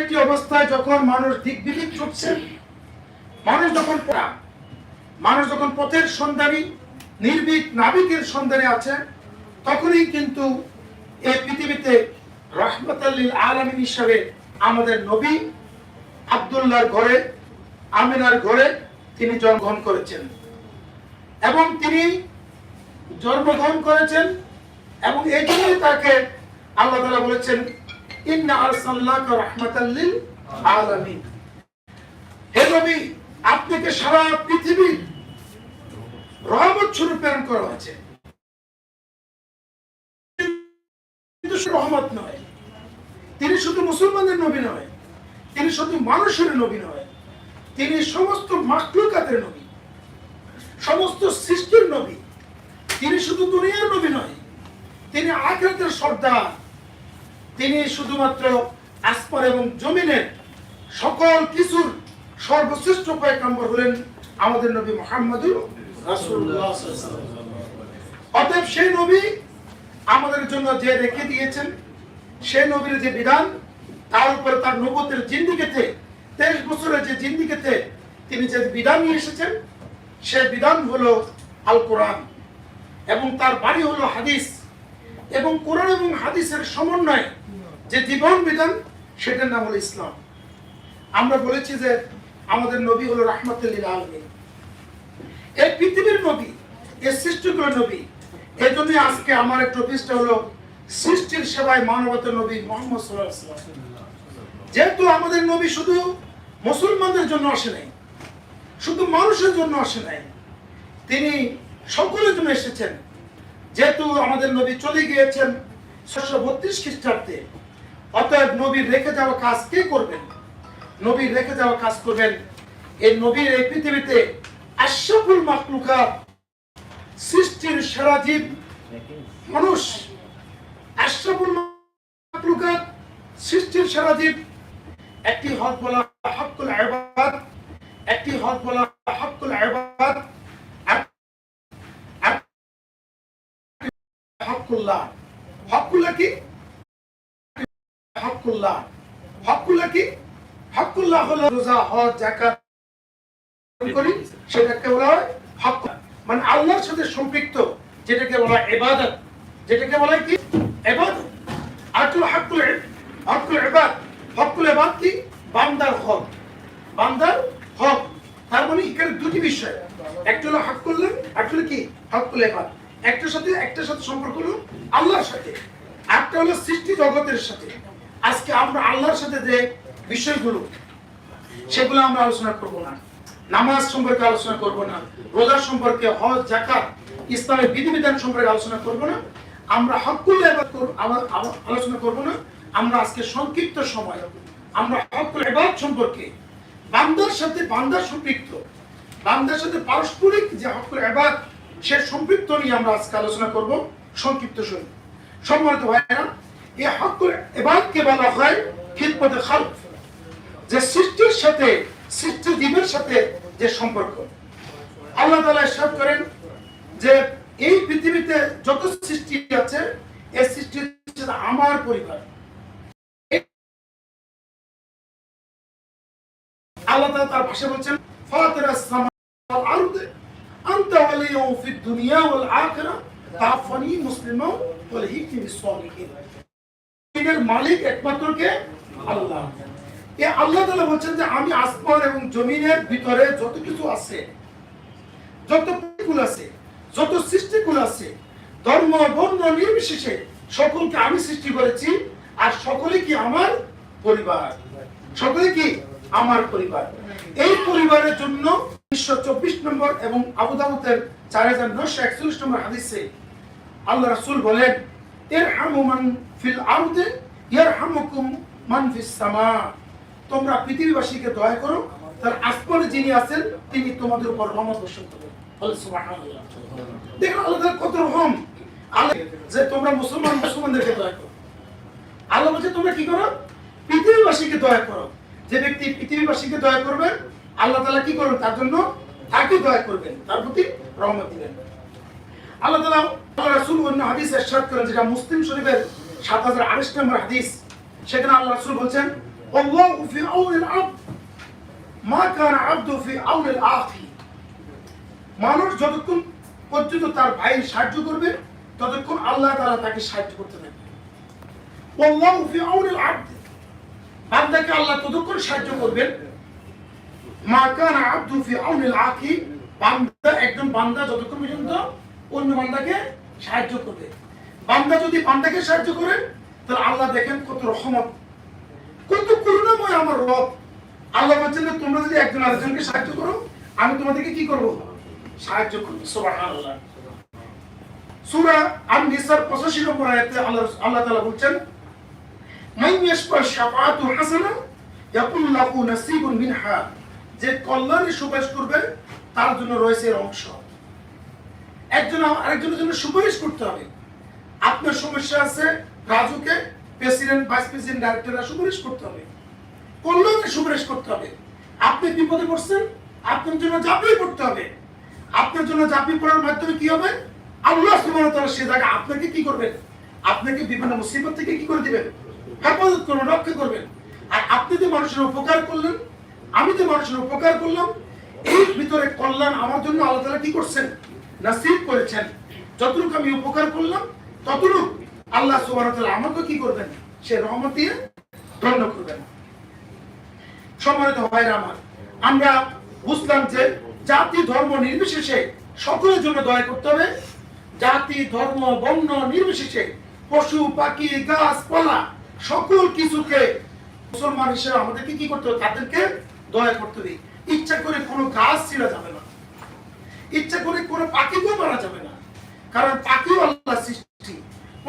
একটি অবস্থায় যখন মানুষ দিক বিদিক ছুটছে মানুষ যখন মানুষ যখন পথের সন্ধানী, নির্ভীক নাবিকের সন্ধানে আছে, তখনই কিন্তু এই পৃথিবীতে রহমতাল্লিল আলমিন হিসাবে আমাদের নবী আবদুল্লাহর ঘরে, আমিনার ঘরে তিনি জন্মগ্রহণ করেছেন। এবং তিনি জন্মগ্রহণ করেছেন এবং এই তাকে আল্লাহ তাআলা বলেছেন আপনাকে সারা পৃথিবীর রহমত স্বরূপ প্রেরণ করা হয়েছে। রহমত নয়, তিনি শুধু মুসলমানদের নবী নয়, তিনি শুধু মানুষের নবী নয়, তিনি সমস্ত মাকলুকাতের নবী, সমস্ত সৃষ্টির নবী, তিনি শুধু দুনিয়ার নবী নয়, তিনি আখরাতের সর্দার। তিনি শুধুমাত্র আসমান এবং জমিনের সকল কিছুর সর্বশ্রেষ্ঠ পয়গম্বর হলেন আমাদের নবী ওয়াসাল্লাম। অতএব সেই নবী আমাদের জন্য যে রেখে দিয়েছেন, সেই নবীর যে বিধান, তার উপরে তার নবতের জিন্দিগিতে, তেইশ বছরের যে জিন্দিগিতে তিনি যে বিধান নিয়ে এসেছেন, সে বিধান হলো আল কোরআন এবং তার বাড়ি হলো হাদিস এবং কোরআন এবং হাদিসের সমন্বয় যে জীবন বিধান, সেটার নাম হলো ইসলাম। আমরা বলেছি যে আমাদের নবী হলো রাহমাতুল্লিল আলমিন। এই পৃথিবীর নবী, এই সৃষ্টিগুলো নবী এই জন্যই আজকে আমার টপিসটা হলো সৃষ্টির সেবায় মানবতার নবী মোহাম্মদ ওয়াসাল্লাম। যেহেতু আমাদের নবী শুধু মুসলমানদের জন্য আসে নাই, শুধু মানুষের জন্য আসে নাই, তিনি সকলের জন্য এসেছেন। যেহেতু আমাদের নবী চলে গিয়েছেন ছশো বত্রিশ খ্রিস্টাব্দে অতএব নবীর রেখে যাওয়া কাজ কে করবেন? নবীর রেখে যাওয়া কাজ করবেন এই নবীর এই পৃথিবীতে আশরাফুল মাকলুকা সৃষ্টির সেরা জীব মানুষ। আশরাফুল মাকলুকা সৃষ্টির সেরা জীব। একটি হক বলা হকুল ইবাদ, একটি হক বলা হকুল আর- হকুল্লাহ। হকুল্লাহ কি? কি? হলো রোজা, হজ, যাকাত করি, সেটাকে বলা হয় হক মানে আল্লাহর সাথে সম্পৃক্ত, যেটাকে বলা হয় ইবাদত। যেটাকে বলা হয় কি? ইবাদ। হকুল ইবাদ কি? বান্দার হক। বান্দার হক। তার মানে এখানে দুটি বিষয়। একটা হলো হকুল্লাহ একটা হলো কি? হকুল ইবাদ। একটার সাথে একটার সাথে সম্পর্ক হলো আল্লাহর সাথে। একটা হলো সৃষ্টি জগতের সাথে। আজকে আমরা আল্লাহর সাথে যে বিষয়গুলো, সেগুলো আমরা আলোচনা করব না। নামাজ সম্পর্কে আলোচনা করব না। রোজার সম্পর্কে, হজ জাকাত ইসলামের বিধিবিধান সম্পর্কে আলোচনা করব না। আমরা হকুল আলোচনা করব না। আমরা আজকে সংক্ষিপ্ত সময়। আমরা হকুল ইবাদ সম্পর্কে, বান্দার সাথে বান্দার সম্পৃক্ত, বান্দার সাথে পারস্পরিক যে হকুল ইবাদ সে সম্পৃক্ত নিয়ে আমরা আজকে আলোচনা করব সংক্ষিপ্ত সময়। সম্মানিত ভাইরা এই হকুল ইবাদকে বলা হয় খিদমতে খালফ যে সৃষ্টির সাথে সৃষ্টি সাথে যে সম্পর্ক। আল্লাহ তাআলা ইরশাদ করেন যে এই পৃথিবীতে যত সৃষ্টি আছে, এই সৃষ্টি আমার পরিবার। আল্লাহ তার ভাষা বলছেন ফাতিরাস সামাওয়াতি ওয়াল আরদ, আনতা ওয়ালিয়্যু ফিদ দুনিয়া ওয়াল এর মালিক একমাত্র কে আল্লাহ। এ আল্লাহ তাআলা বলছেন যে আমি আসমান এবং জমিনের ভিতরে যত কিছু আছে, যত কুল আছে, যত সৃষ্টিকুল আছে, ধর্ম, বর্ণ নির্বিশেষে সকলকে আমি সৃষ্টি করেছি আর সকলে কি আমার পরিবার? সকলে কি আমার পরিবার? এই পরিবারের জন্য উনিশশো চব্বিশ নম্বর এবং আবু দাউদের চার হাজার নশো একচল্লিশ নম্বর হাদিসে আল্লাহ রাসূল বলেন ইরহামু মান ফিল আরদে ইয়ারহামুকুম মান ফিস সামা। তোমরা পৃথিবীবাসীকে দয়া করো, তার আসমানে যিনি আছেন, তিনি তোমাদের উপর রহমত বর্ষণ করবেন। বলে সুবহানাল্লাহ। দেখো, আল্লাহ কত রহম। আল্লাহ যে তোমরা মুসলমান, মুসলমানদেরকে দয়া করো। আল্লাহ বলছে, তোমরা কি করো? পৃথিবীবাসীকে দয়া করো। যে ব্যক্তি পৃথিবীবাসীকে দয়া করবে, আল্লাহ তাআলা কি করবেন? তার জন্য তাকে দয়া করবেন। তার প্রতি রহমত দিবেন। আল্লাহ তালা রাসুল অন্য হাদিস এরশাদ করেন যেটা মুসলিম শরীফের সাত হাজার নম্বর হাদিস। সেখানে আল্লাহ রাসুল বলছেন ফি আউলিল মা ফি আউলিল আখি মানুষ যতক্ষণ পর্যন্ত তার ভাই সাহায্য করবে, ততক্ষণ আল্লাহ তারা তাকে সাহায্য করতে থাকবে। আল্লাহ ফি আউলিল আব্দ বান্দাকে আল্লাহ ততক্ষণ সাহায্য করবেন। মা কান আব্দু ফি আউলিল আখি বান্দা, একজন বান্দা যতক্ষণ পর্যন্ত অন্য বান্দাকে সাহায্য করবে। বান্দা যদি বান্দাকে সাহায্য করে, তাহলে আল্লাহ দেখেন কত রহমত। কত করুণাময় আমার রব। আল্লাহ বলছেন যে, তোমরা যদি একজন আরেকজনকে সাহায্য করো, আমি তোমাদেরকে কি করব? সাহায্য করব। সুবহানাল্লাহ। সূরা আন-নিসার 85 নম্বর আয়াতে আল্লাহ আল্লাহ তাআলা বলছেন, মান ইয়াশফা হাসানা, ইয়াকুল লাহু নাসিবুন মিনহা। যে কল্যাণে সুপারিশ করবে, তার জন্য রয়েছে এর অংশ। একজন আরেকজনের জন্য সুপারিশ করতে হবে। আপনার সমস্যা আছে, রাজুকে প্রেসিডেন্ট ভাইস প্রেসিডেন্ট ডাইরেক্টররা সুপারিশ করতে হবে। কল্যাণে সুপারিশ করতে হবে। আপনি বিপদে পড়ছেন, আপনার জন্য ঝাঁপিয়ে পড়তে হবে। আপনার জন্য ঝাঁপিয়ে পড়ার মাধ্যমে কি হবে? আল্লাহ ওয়া তাআলা সে জায়গায় আপনাকে কি করবেন আপনাকে বিভিন্ন মুসিবত থেকে কি করে দিবেন হেফাজত করবেন, রক্ষা করবেন। আর আপনি যে মানুষের উপকার করলেন, আমি যে মানুষের উপকার করলাম এই ভিতরে কল্যাণ আমার জন্য আল্লাহ তাআলা কি করছেন? নাসিব করেছেন। যতটুকু আমি উপকার করলাম, ততটুকু আল্লাহ সুবহানাহু আমাকে কি করবেন? সে রহমত দিয়ে ধন্য করবেন। সম্মানিত ভাইরা আমার, আমরা বুঝলাম যে জাতি, ধর্ম নির্বিশেষে সকলের জন্য দয়া করতে হবে। জাতি, ধর্ম, বর্ণ নির্বিশেষে পশু, পাখি, গাছপালা, সকল কিছুকে মুসলমান হিসেবে আমাদেরকে কি করতে হবে? তাদেরকে দয়া করতে হবে। ইচ্ছা করে কোনো গাছ ছিঁড়া যাবে না। ইচ্ছা করে কোনো পাখিকেও মারা যাবে না। কারণ পাখিও আল্লাহ সৃষ্টি।